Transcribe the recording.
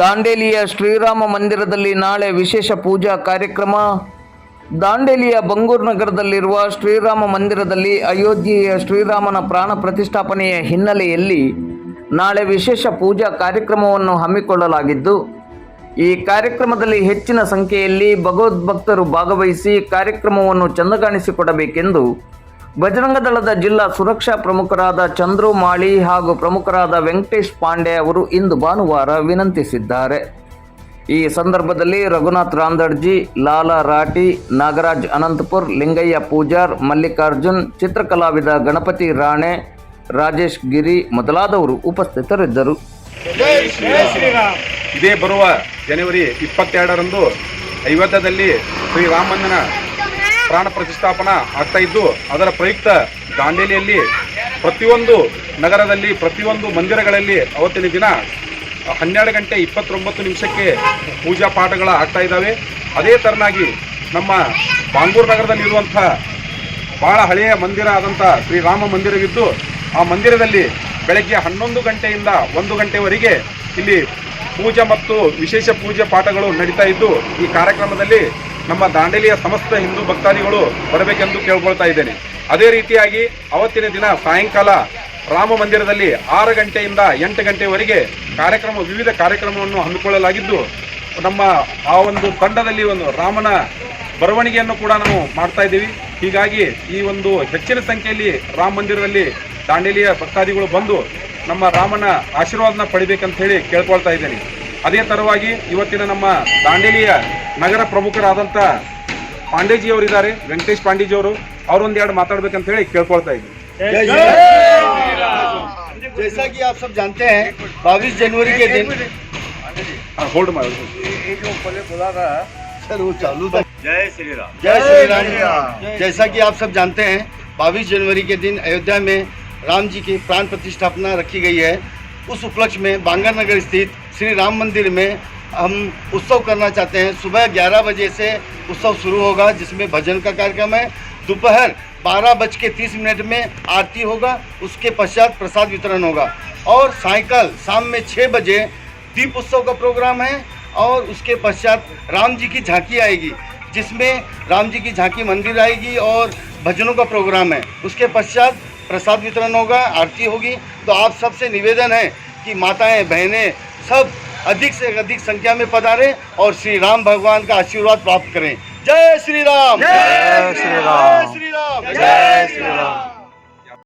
ದಾಂಡೇಲಿಯ ಶ್ರೀರಾಮ ಮಂದಿರದಲ್ಲಿ ನಾಳೆ ವಿಶೇಷ ಪೂಜಾ ಕಾರ್ಯಕ್ರಮ. ದಾಂಡೇಲಿಯ ಬಂಗೂರು ನಗರದಲ್ಲಿರುವ ಶ್ರೀರಾಮ ಮಂದಿರದಲ್ಲಿ ಅಯೋಧ್ಯೆಯ ಶ್ರೀರಾಮನ ಪ್ರಾಣ ಪ್ರತಿಷ್ಠಾಪನೆಯ ಹಿನ್ನೆಲೆಯಲ್ಲಿ ನಾಳೆ ವಿಶೇಷ ಪೂಜಾ ಕಾರ್ಯಕ್ರಮವನ್ನು ಹಮ್ಮಿಕೊಳ್ಳಲಾಗಿದ್ದು, ಈ ಕಾರ್ಯಕ್ರಮದಲ್ಲಿ ಹೆಚ್ಚಿನ ಸಂಖ್ಯೆಯಲ್ಲಿ ಭಗವದ್ಭಕ್ತರು ಭಾಗವಹಿಸಿ ಕಾರ್ಯಕ್ರಮವನ್ನು ಚಂದಗಾಣಿಸಿಕೊಡಬೇಕೆಂದು ಬಜರಂಗ ದಳದ ಜಿಲ್ಲಾ ಸುರಕ್ಷಾ ಪ್ರಮುಖರಾದ ಚಂದ್ರು ಮಾಳಿ ಹಾಗೂ ಪ್ರಮುಖರಾದ ವೆಂಕಟೇಶ್ ಪಾಂಡೆ ಅವರು ಇಂದು ಭಾನುವಾರ ವಿನಂತಿಸಿದ್ದಾರೆ. ಈ ಸಂದರ್ಭದಲ್ಲಿ ರಘುನಾಥ್ ರಾಂದರ್ಜಿ ಲಾಲಾ ರಾಟಿ ನಾಗರಾಜ್ ಅನಂತಪುರ್, ಲಿಂಗಯ್ಯ ಪೂಜಾರ್, ಮಲ್ಲಿಕಾರ್ಜುನ್, ಚಿತ್ರಕಲಾವಿದ ಗಣಪತಿ ರಾಣೆ, ರಾಜೇಶ್ ಗಿರಿ ಮೊದಲಾದವರು ಉಪಸ್ಥಿತರಿದ್ದರು. ಇದೇ ಬರುವ ಜನವರಿ ಇಪ್ಪತ್ತೆರಡರಂದು ಶ್ರೀ ಶ್ರೀರಾಮಣ್ಣನ ಪ್ರಾಣ ಪ್ರತಿಷ್ಠಾಪನಾ ಆಗ್ತಾ ಇದ್ದು, ಅದರ ಪ್ರಯುಕ್ತ ದಾಂಡೇಲಿಯಲ್ಲಿ ಪ್ರತಿಯೊಂದು ನಗರದಲ್ಲಿ, ಪ್ರತಿಯೊಂದು ಮಂದಿರಗಳಲ್ಲಿ ಅವತ್ತಿನ ದಿನ ಹನ್ನೆರಡು ಗಂಟೆ ಇಪ್ಪತ್ತೊಂಬತ್ತು ನಿಮಿಷಕ್ಕೆ ಪೂಜಾ ಪಾಠಗಳು ಆಗ್ತಾ ಇದ್ದಾವೆ. ಅದೇ ಥರನಾಗಿ ನಮ್ಮ ಬಾಂಗೂರು ನಗರದಲ್ಲಿರುವಂಥ ಭಾಳ ಹಳೆಯ ಮಂದಿರ ಆದಂಥ ಶ್ರೀರಾಮ ಮಂದಿರವಿದ್ದು, ಆ ಮಂದಿರದಲ್ಲಿ ಬೆಳಗ್ಗೆ ಹನ್ನೊಂದು ಗಂಟೆಯಿಂದ ಒಂದು ಗಂಟೆವರೆಗೆ ಇಲ್ಲಿ ಪೂಜೆ ಮತ್ತು ವಿಶೇಷ ಪೂಜೆ ಪಾಠಗಳು ನಡೀತಾ ಇದ್ದು, ಈ ಕಾರ್ಯಕ್ರಮದಲ್ಲಿ ನಮ್ಮ ದಾಂಡೇಲಿಯ ಸಮಸ್ತ ಹಿಂದೂ ಭಕ್ತಾದಿಗಳು ಬರಬೇಕೆಂದು ಕೇಳ್ಕೊಳ್ತಾ ಇದ್ದೇನೆ. ಅದೇ ರೀತಿಯಾಗಿ ಅವತ್ತಿನ ದಿನ ಸಾಯಂಕಾಲ ರಾಮ ಮಂದಿರದಲ್ಲಿ ಆರು ಗಂಟೆಯಿಂದ ಎಂಟು ಗಂಟೆವರೆಗೆ ಕಾರ್ಯಕ್ರಮ, ವಿವಿಧ ಕಾರ್ಯಕ್ರಮವನ್ನು ಹಮ್ಮಿಕೊಳ್ಳಲಾಗಿದ್ದು, ನಮ್ಮ ಆ ಒಂದು ತಂಡದಲ್ಲಿ ಒಂದು ರಾಮನ ಬರವಣಿಗೆಯನ್ನು ಕೂಡ ನಾವು ಮಾಡ್ತಾ ಇದ್ದೀವಿ. ಹೀಗಾಗಿ ಈ ಒಂದು ಹೆಚ್ಚಿನ ಸಂಖ್ಯೆಯಲ್ಲಿ ರಾಮ ಮಂದಿರದಲ್ಲಿ ದಾಂಡೇಲಿಯ ಭಕ್ತಾದಿಗಳು ಬಂದು ನಮ್ಮ ರಾಮನ ಆಶೀರ್ವಾದನ ಪಡಿಬೇಕಂತ ಹೇಳಿ ಕೇಳ್ಕೊಳ್ತಾ ಇದ್ದೇನೆ. ಅದೇ ತರವಾಗಿ ಇವತ್ತಿನ ನಮ್ಮ ದಾಂಡೇಲಿಯ ನಗರ ಪ್ರಮುಖರಾದಂಥ ಪಾಂಡೇಜಿಯವರಿದ್ದಾರೆ ವೆಂಕಟೇಶ್ ಪಾಂಡೇಜಿಯವರು ಅವರೊಂದೆರಡು ಮಾತಾಡ್ಬೇಕಂತ ಹೇಳಿ ಕೇಳ್ಕೊಳ್ತಾ ಇದ್ದೀನಿ जैसा कि आप सब जानते हैं बाईस जनवरी के दिन ಹೋಲ್ಡ್ ಮಾಡಿ सर वो चालू था जय श्री राम जय श्री राम जैसा कि आप सब जानते हैं बाईस जनवरी के दिन अयोध्या में राम जी की प्राण प्रतिष्ठापना रखी गई है उस उपलक्ष्य में बांगर नगर स्थित श्री राम मंदिर में हम उत्सव करना चाहते हैं। सुबह 11 बजे से उत्सव शुरू होगा, जिसमें भजन का कार्यक्रम है। दोपहर बारह बज के तीस मिनट में आरती होगा, उसके पश्चात प्रसाद वितरण होगा। और सायकल शाम में छः बजे दीप उत्सव का प्रोग्राम है और उसके पश्चात राम जी की झांकी आएगी, जिसमें राम जी की झांकी मंदिर आएगी और भजनों का प्रोग्राम है। उसके पश्चात प्रसाद वितरण होगा आरती होगी। तो आप सबसे निवेदन है कि माताएँ बहनें सब अधिक से अधिक संख्या में पधारें और श्री राम भगवान का आशीर्वाद प्राप्त करें। जय श्री राम। जय श्री राम। जय श्री राम। जय श्री राम।